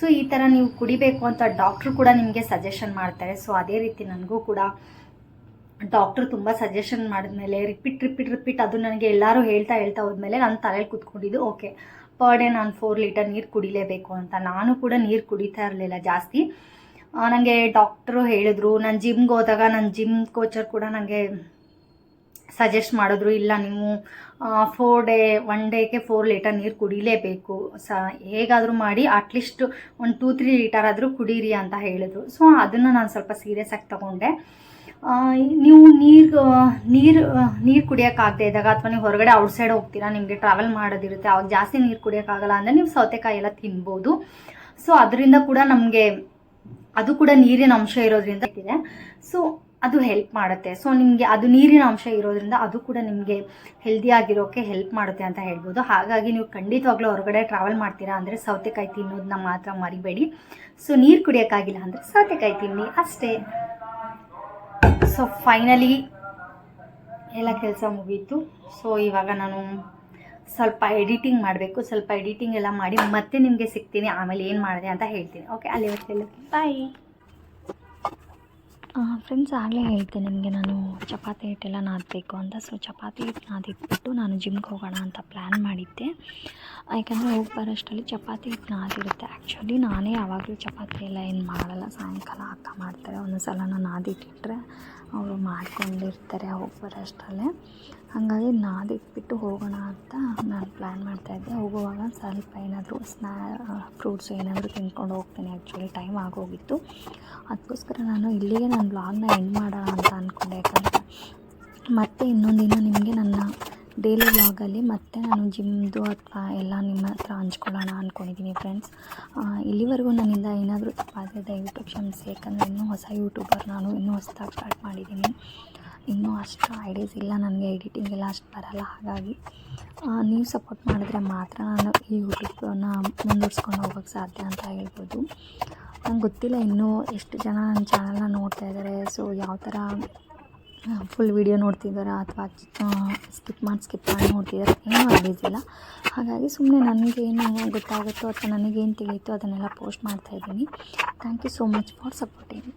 Speaker 1: ಸೊ ಈ ಥರ ನೀವು ಕುಡಿಬೇಕು ಅಂತ ಡಾಕ್ಟ್ರು ಕೂಡ ನಿಮಗೆ ಸಜೆಷನ್ ಮಾಡ್ತಾರೆ. ಸೊ ಅದೇ ರೀತಿ ನನಗೂ ಕೂಡ ಡಾಕ್ಟ್ರು ತುಂಬ ಸಜೆಷನ್ ಮಾಡಿದ್ಮೇಲೆ ರಿಪೀಟ್ ರಿಪೀಟ್ ರಿಪೀಟ್ ಅದು ನನಗೆ ಎಲ್ಲರೂ ಹೇಳ್ತಾ ಹೇಳ್ತಾ ಹೋದ್ಮೇಲೆ ನಾನು ತಲೆಯಲ್ಲಿ ಕೂತ್ಕೊಂಡಿದ್ದು ಓಕೆ ಪರ್ ಡೇ ನಾನು ಫೋರ್ ಲೀಟರ್ ನೀರು ಕುಡಿಲೇಬೇಕು ಅಂತ. ನಾನು ಕೂಡ ನೀರು ಕುಡಿತಾ ಇರಲಿಲ್ಲ ಜಾಸ್ತಿ. ನನಗೆ ಡಾಕ್ಟ್ರು ಹೇಳಿದ್ರು. ನಾನು ಜಿಮ್ಗೆ ಹೋದಾಗ ನನ್ನ ಜಿಮ್ ಕೋಚರ್ ಕೂಡ ನನಗೆ ಸಜೆಸ್ಟ್ ಮಾಡಿದ್ರು, ಇಲ್ಲ ನೀವು ಫೋರ್ ಡೇ ಒನ್ ಡೇಗೆ ಫೋರ್ ಲೀಟರ್ ನೀರು ಕುಡಿಲೇಬೇಕು. ಸ, ಹೇಗಾದರೂ ಮಾಡಿ ಅಟ್ಲೀಸ್ಟ್ ಒಂದು ಟೂ ತ್ರೀ ಲೀಟರ್ ಆದರೂ ಕುಡೀರಿ ಅಂತ ಹೇಳಿದ್ರು. ಸೊ ಅದನ್ನು ನಾನು ಸ್ವಲ್ಪ ಸೀರಿಯಸ್ ಆಗಿ ತಗೊಂಡೆ. ನೀವು ನೀರು ನೀರು ನೀರು ಕುಡಿಯೋಕ್ಕಾಗದೇ ಇದ್ದಾಗ ಅಥವಾ ನೀವು ಹೊರಗಡೆ ಔಟ್ಸೈಡ್ ಹೋಗ್ತೀರಾ, ನಿಮಗೆ ಟ್ರಾವೆಲ್ ಮಾಡೋದಿರುತ್ತೆ, ಅವಾಗ ಜಾಸ್ತಿ ನೀರು ಕುಡಿಯೋಕ್ಕಾಗಲ್ಲ ಅಂದರೆ ನೀವು ಸೌತೆಕಾಯಿ ಎಲ್ಲ ತಿನ್ಬೋದು. ಸೊ ಅದರಿಂದ ಕೂಡ ನಮಗೆ ಅದು ಕೂಡ ನೀರಿನ ಅಂಶ ಇರೋದ್ರಿಂದ ಇದೆ ಸೊ ಅದು ಹೆಲ್ಪ್ ಮಾಡುತ್ತೆ. ಸೊ ನಿಮಗೆ ಅದು ನೀರಿನ ಅಂಶ ಇರೋದ್ರಿಂದ ಅದು ಕೂಡ ನಿಮಗೆ ಹೆಲ್ದಿಯಾಗಿರೋಕ್ಕೆ ಹೆಲ್ಪ್ ಮಾಡುತ್ತೆ ಅಂತ ಹೇಳ್ಬೋದು. ಹಾಗಾಗಿ ನೀವು ಖಂಡಿತವಾಗ್ಲೂ ಹೊರಗಡೆ ಟ್ರಾವೆಲ್ ಮಾಡ್ತೀರಾ ಅಂದರೆ ಸೌತೆಕಾಯಿ ತಿನ್ನೋದನ್ನ ಮಾತ್ರ ಮರಿಬೇಡಿ. ಸೊ ನೀರು ಕುಡಿಯೋಕ್ಕಾಗಿಲ್ಲ ಅಂದರೆ ಸೌತೆಕಾಯಿ ತಿನ್ನಿ, ಅಷ್ಟೇ. ಸೊ ಫೈನಲಿ ಎಲ್ಲ ಕೆಲಸ ಮುಗೀತು. ಸೊ ಇವಾಗ ನಾನು ಸ್ವಲ್ಪ ಎಡಿಟಿಂಗ್ ಮಾಡಬೇಕು. ಸ್ವಲ್ಪ ಎಡಿಟಿಂಗ್ ಎಲ್ಲ ಮಾಡಿ ಮತ್ತೆ ನಿಮಗೆ ಸಿಗ್ತೀನಿ. ಆಮೇಲೆ ಏನು ಮಾಡಿದೆ ಅಂತ ಹೇಳ್ತೀನಿ. ಓಕೆ ಅಲ್ಲಿ ಬಾಯ್
Speaker 2: ಫ್ರೆಂಡ್ಸ್ ಆಗಲೇ ಹೇಳ್ತೆ ನಿಮಗೆ ನಾನು ಚಪಾತಿ ಹಿಟ್ಟೆಲ್ಲ ನಾದಬೇಕು ಅಂತ. ಸೊ ಚಪಾತಿ ಹಿಟ್ಟು ನಾದಿಟ್ಬಿಟ್ಟು ನಾನು ಜಿಮ್ಗೆ ಹೋಗೋಣ ಅಂತ ಪ್ಲ್ಯಾನ್ ಮಾಡಿದ್ದೆ. ಯಾಕಂದರೆ ಹೋಗಿ ಬರೋಷ್ಟರಲ್ಲಿ ಚಪಾತಿ ಹಿಟ್ಟು ನಾದಿರುತ್ತೆ. ಆ್ಯಕ್ಚುಲಿ ನಾನೇ ಯಾವಾಗಲೂ ಚಪಾತಿ ಎಲ್ಲ ಏನು ಮಾಡಲ್ಲ. ಸಾಯಂಕಾಲ ಅಕ್ಕ ಮಾಡ್ತಾರೆ. ಒಂದೊಂದು ಸಲ ನಾನು ನಾದಿಟ್ಟಿಟ್ರೆ ಅವರು ಮಾಡ್ಕೊಂಡಿರ್ತಾರೆ ಹೋಗಿ ಬರೋಷ್ಟರಲ್ಲೇ. ಹಾಗಾಗಿ ನಾದಿಟ್ಬಿಟ್ಟು ಹೋಗೋಣ ಅಂತ ನಾನು ಪ್ಲ್ಯಾನ್ ಮಾಡ್ತಾಯಿದ್ದೆ ಹೋಗುವಾಗ ಸ್ವಲ್ಪ ಏನಾದರೂ ಸ್ನ್ಯಾ ಫ್ರೂಟ್ಸ್ ಏನಾದರೂ ತಿನ್ಕೊಂಡು ಹೋಗ್ತೇನೆ ಆ್ಯಕ್ಚುಲಿ ಟೈಮ್ ಆಗೋಗಿತ್ತು. ಅದಕ್ಕೋಸ್ಕರ ನಾನು ಇಲ್ಲಿಗೆ ನನ್ನ ಬ್ಲಾಗ್ನ ಎಂಡ್ ಮಾಡೋಣ ಅಂತ ಅಂದ್ಕೊಂಡೆ ಯಾಕಂದರೆ ಮತ್ತೆ ಇನ್ನೊಂದಿನ ನಿಮಗೆ ನನ್ನ ಡೈಲಿ ಬ್ಲಾಗಲ್ಲಿ ಮತ್ತೆ ನಾನು ಜಿಮ್ದು ಅಥವಾ ಎಲ್ಲ ನಿಮ್ಮ ಹತ್ರ ಹಂಚ್ಕೊಳ್ಳೋಣ ಅಂದ್ಕೊಂಡಿದ್ದೀನಿ ಫ್ರೆಂಡ್ಸ್ ಇಲ್ಲಿವರೆಗೂ ನನ್ನಿಂದ ಏನಾದರೂ ತಪ್ಪಾದರೆ ದಯವಿಟ್ಟು ಕ್ಷಮಿಸಿ. ಯಾಕಂದರೆ ಇನ್ನೂ ಹೊಸ ಯೂಟ್ಯೂಬರ್ ನಾನು ಇನ್ನೂ ಹೊಸದಾಗಿ ಸ್ಟಾರ್ಟ್ ಮಾಡಿದ್ದೀನಿ ಇನ್ನೂ ಅಷ್ಟು ಐಡಿಯಾಸ್ ಇಲ್ಲ, ನನಗೆ ಎಡಿಟಿಂಗ್ ಎಲ್ಲ ಅಷ್ಟು ಬರಲ್ಲ, ಹಾಗಾಗಿ ನೀವು ಸಪೋರ್ಟ್ ಮಾಡಿದ್ರೆ ಮಾತ್ರ ನಾನು ಈ ಯೂಟ್ಯೂಬನ್ನ ಮುಂದುವರ್ಸ್ಕೊಂಡು ಹೋಗೋಕ್ಕೆ ಸಾಧ್ಯ ಅಂತ ಹೇಳ್ಬೋದು. ನಂಗೆ ಗೊತ್ತಿಲ್ಲ ಇನ್ನೂ ಎಷ್ಟು ಜನ ನನ್ನ ಚಾನಲ್ನ ನೋಡ್ತಾ ಇದ್ದಾರೆ ಸೊ ಯಾವ ಥರ ಫುಲ್ ವಿಡಿಯೋ ನೋಡ್ತಿದ್ದಾರೆ ಅಥವಾ ಸ್ಕಿಪ್ ಮಾಡಿ ಸ್ಕಿಪ್ ಮಾಡಿ ನೋಡ್ತಿದ್ದಾರೆ ಏನೂ ಆಗಿದ್ದಿಲ್ಲ ಹಾಗಾಗಿ ಸುಮ್ಮನೆ ನನಗೇನು ಗೊತ್ತಾಗುತ್ತೋ ಅಥವಾ ನನಗೇನು ತಿಳಿಯುತ್ತೋ ಅದನ್ನೆಲ್ಲ ಪೋಸ್ಟ್ ಮಾಡ್ತಾಯಿದ್ದೀನಿ thank you so much for supporting